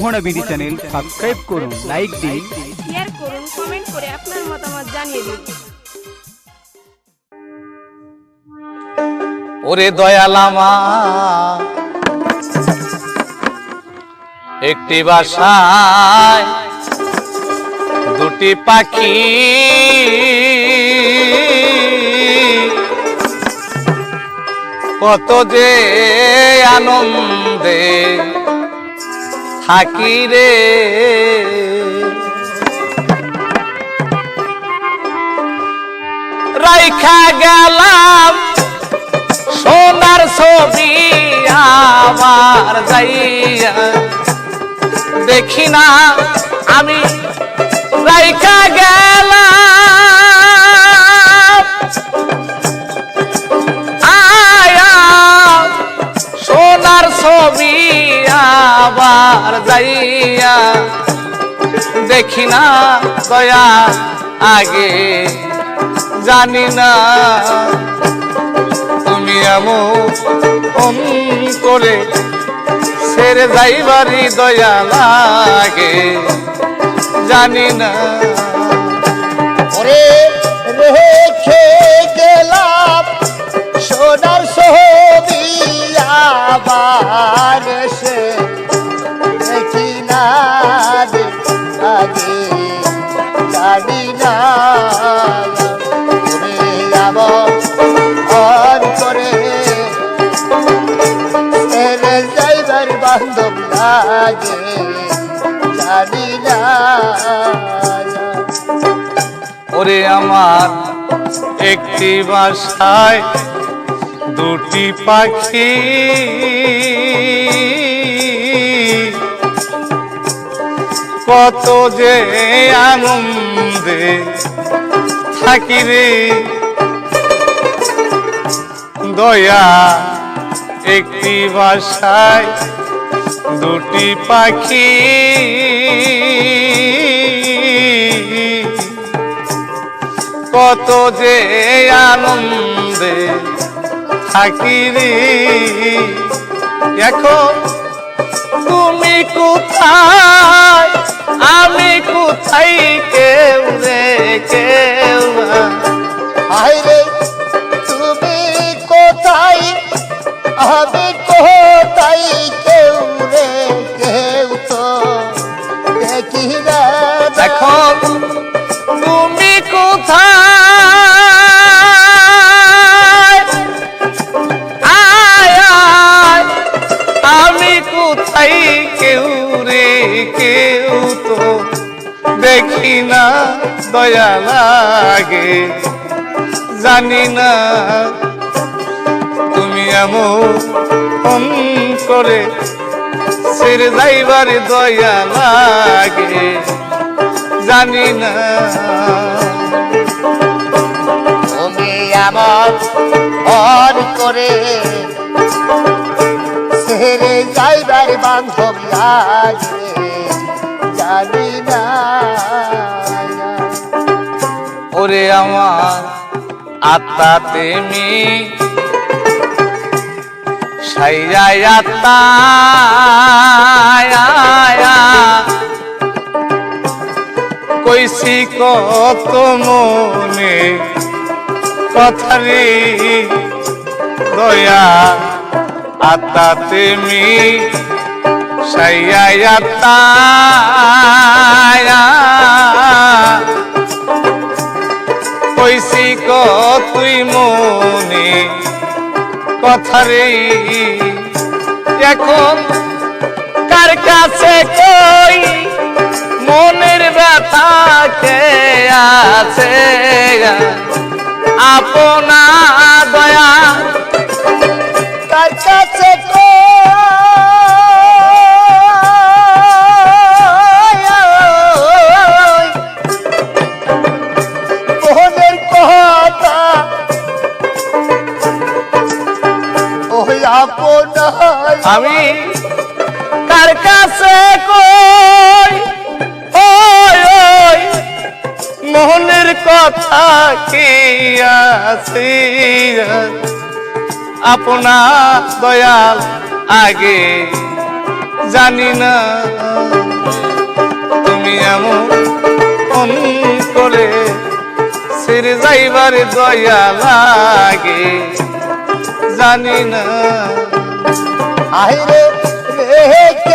মোহনাবিডি channel subscribe করুন like দিন। Share করুন কমেন্ট করে আপনার মতামত জানিয়ে দিন। ওরে দয়ালামা একটি বাসায় দুটি পাখি কত যে আনন্দে থাকি রে। রাইখা গেলাম সোনার ছবি আমার যাইয়া। দেখি না আমি রাইখা গেলাম। আবার যাইয়া দেখি না দয়া আগে, জানি না তুমি এমন করে ছেড়ে যাইবারই দয়া লাগে, জানি না রে আগে জানি না ওরে আমার করে ছেড়ে যাইবার বান্ধব লাগে জানি না ওরে আমার একটি বাসায় দুটি পাখি। কত যে আনন্দে থাকি রে। দয়া একটি বাসায় দুটি পাখি। কত যে আনন্দে থাকি রে। এখন কোথায়? দেখি না, দয়া লাগে। জানি না তুমি এমন করে ছেড়ে যাইবার দয়া লাগে। জানি না তুমি আমার অন করে সেরে যাইবার বান্ধব লাগে। ওরে আমার আত্মা তেমি সাইরাই আত্মা কইছি কত মনে কথারি দয়া আত্মা তেমি সাইয়াই আত্মা কথারে এখন কার কাছে কই? মনের ব্যথা কে আছে আপনা আছি। আপনা দয়াল আগে জানি না তুমি এমন করে সেরে যাইবার দয়া লাগে জানি না। আহ